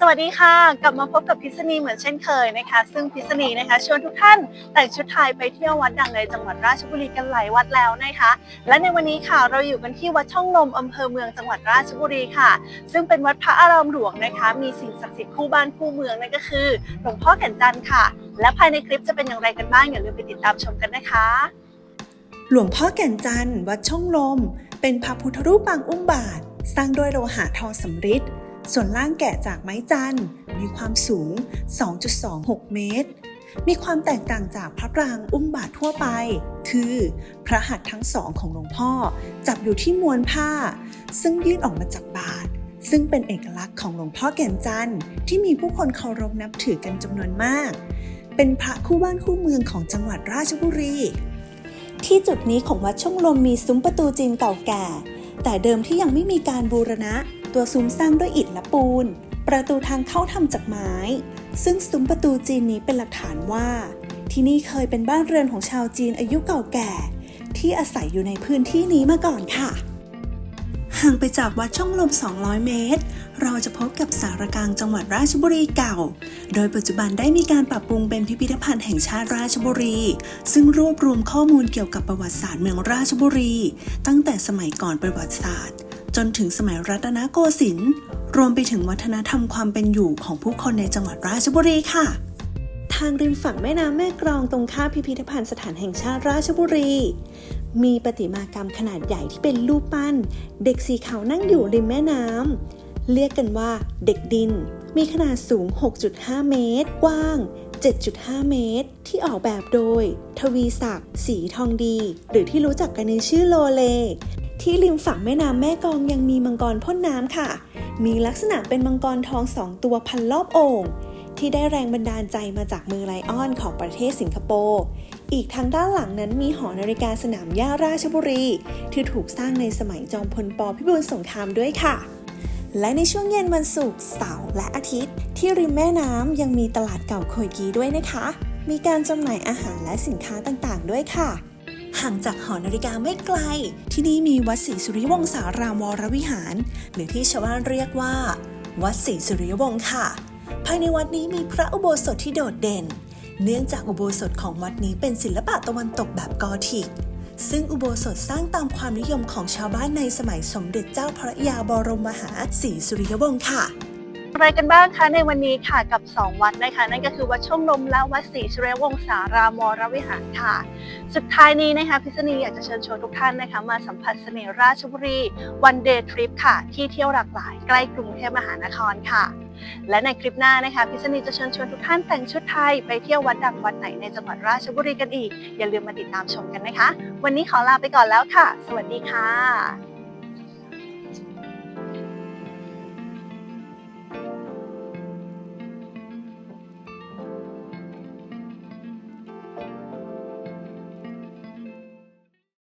สวัสดีค่ะ กลับมาพบกับพิษณีเหมือนเช่นเคยนะคะ ซึ่งพิษณีนะคะชวนทุกท่านแต่งชุดไทยไปเที่ยววัดดังในจังหวัดราชบุรีกันหลายวัดแล้วนะคะ และในวันนี้ค่ะเราอยู่กันที่วัดช่องลมอำเภอเมืองจังหวัดราชบุรีค่ะ ซึ่งเป็นวัดพระอารามหลวงนะคะ มีสิ่งศักดิ์สิทธิ์คู่บ้านคู่เมืองนั่นก็คือหลวงพ่อแก่นจันทร์ค่ะ และภายในคลิปจะเป็นอย่างไรกันบ้างอย่าลืมไปติดตามชมกันนะคะ หลวงพ่อแก่นจันทร์วัดช่องลม เป็นพระพุทธรูปปางอุ้มบาท สร้างด้วยโลหะทองสำริด ส่วนล่างแกะจากไม้จันทร์มีความสูง 2.26 เมตร มีความแตกต่างจากพระปรางอุ้มบาททั่วไป คือ พระหัตถ์ทั้งสองของหลวงพ่อ จับอยู่ที่มวนผ้า ซึ่งยื่นออกมาจากบาท ซึ่งเป็นเอกลักษณ์ของหลวงพ่อแก่นจันทร์ที่มีผู้คนเคารพนับถือกันจำนวนมาก เป็นพระคู่บ้านคู่เมืองของจังหวัดราชบุรี ที่จุดนี้ของวัดช่องลมมีซุ้มประตูจีนเก่าแก่ แต่เดิมที่ยังไม่มีการบูรณะ ตัวซุ้มสร้างด้วยอิฐและปูน ประตูทางเข้าทำจากไม้ ซึ่งซุ้มประตูจีนนี้เป็นหลักฐานว่า ที่นี่เคยเป็นบ้านเรือนของชาวจีนอายุเก่าแก่ ที่อาศัยอยู่ในพื้นที่นี้มาก่อนค่ะ ห่างไปจากวัดช่องลม 200 เมตร เราจะพบกับสารกลางจังหวัดราชบุรีเก่า โดยปัจจุบันได้มีการปรับปรุงเป็นพิพิธภัณฑ์แห่งชาติราชบุรี ซึ่งรวบรวมข้อมูลเกี่ยวกับประวัติศาสตร์เมืองราชบุรี ตั้งแต่สมัยก่อนประวัติศาสตร์ จนถึงสมัยรัตนโกสินทร์รวมไปถึงวัฒนธรรมความเป็นอยู่ของผู้คนในจังหวัดราชบุรีค่ะ ทางริมฝั่งแม่น้ำแม่กลองตรงข้ามพิพิธภัณฑ์สถานแห่งชาติราชบุรี มีประติมากรรมขนาดใหญ่ที่เป็นรูปปั้น เด็กสีขาวนั่งอยู่ริมแม่น้ำเรียกกันว่าเด็กดิน มีขนาดสูง 6.5 เมตร กว้าง 7.5 เมตร ที่ออกแบบโดย ทวีศักดิ์สีทองดี หรือที่รู้จักกันในชื่อโลเล ที่ริมฝั่งแม่น้ำแม่กองยังมีมังกรพ่นน้ำค่ะ มีลักษณะเป็นมังกรทองสองตัวพันรอบโอ่งที่ได้แรงบันดาลใจมาจากมือไลออนของประเทศสิงคโปร์ อีกทางด้านหลังนั้นมีหอนาฬิกาสนามหญ้าราชบุรี ที่ถูกสร้างในสมัยจอมพลปพิบูลสงครามด้วยค่ะ และในช่วงเย็นวันศุกร์เสาร์และอาทิตย์ ที่ริมแม่น้ำยังมีตลาดเก่าโคยกีด้วยนะคะ มีการจำหน่ายอาหารและสินค้าต่างๆ ด้วยค่ะ ห่างจากหอนาฬิกาไม่ไกล ที่นี่มีวัดศรีสุริวงศารามวรวิหาร หรือที่ชาวบ้านเรียกว่า วัดศรีสุริยวงศ์ค่ะ ภายในวัดนี้มีพระอุโบสถที่โดดเด่น เนื่องจากอุโบสถของวัดนี้เป็นศิลปะตะวันตกแบบกอธิก ซึ่งอุโบสถสร้างตามความนิยมของชาวบ้านในสมัยสมเด็จเจ้าพระยาบรมมหาศรีสุริยวงศ์ค่ะ อะไรกันบ้างคะในวันนี้ค่ะกับ 2 วัดนะคะ นั่นก็คือวัดช่องลมและวัดศรีชเรวงศารามรวิหารค่ะ สุดท้ายนี้นะคะพิษณีอยากจะเชิญชวนทุกท่านนะคะ มาสัมผัสเสน่ห์ราชบุรีวันเดย์ทริปค่ะ ที่เที่ยวหลากหลายใกล้กรุงเทพมหานครค่ะ และในคลิปหน้านะคะพิษณีจะเชิญชวนทุกท่านแต่งชุดไทยไปเที่ยววัดดังวัดไหนในจังหวัดราชบุรีกันอีก อย่าลืมมาติดตามชมกันนะคะ วันนี้ขอลาไปก่อนแล้วค่ะ สวัสดีค่ะ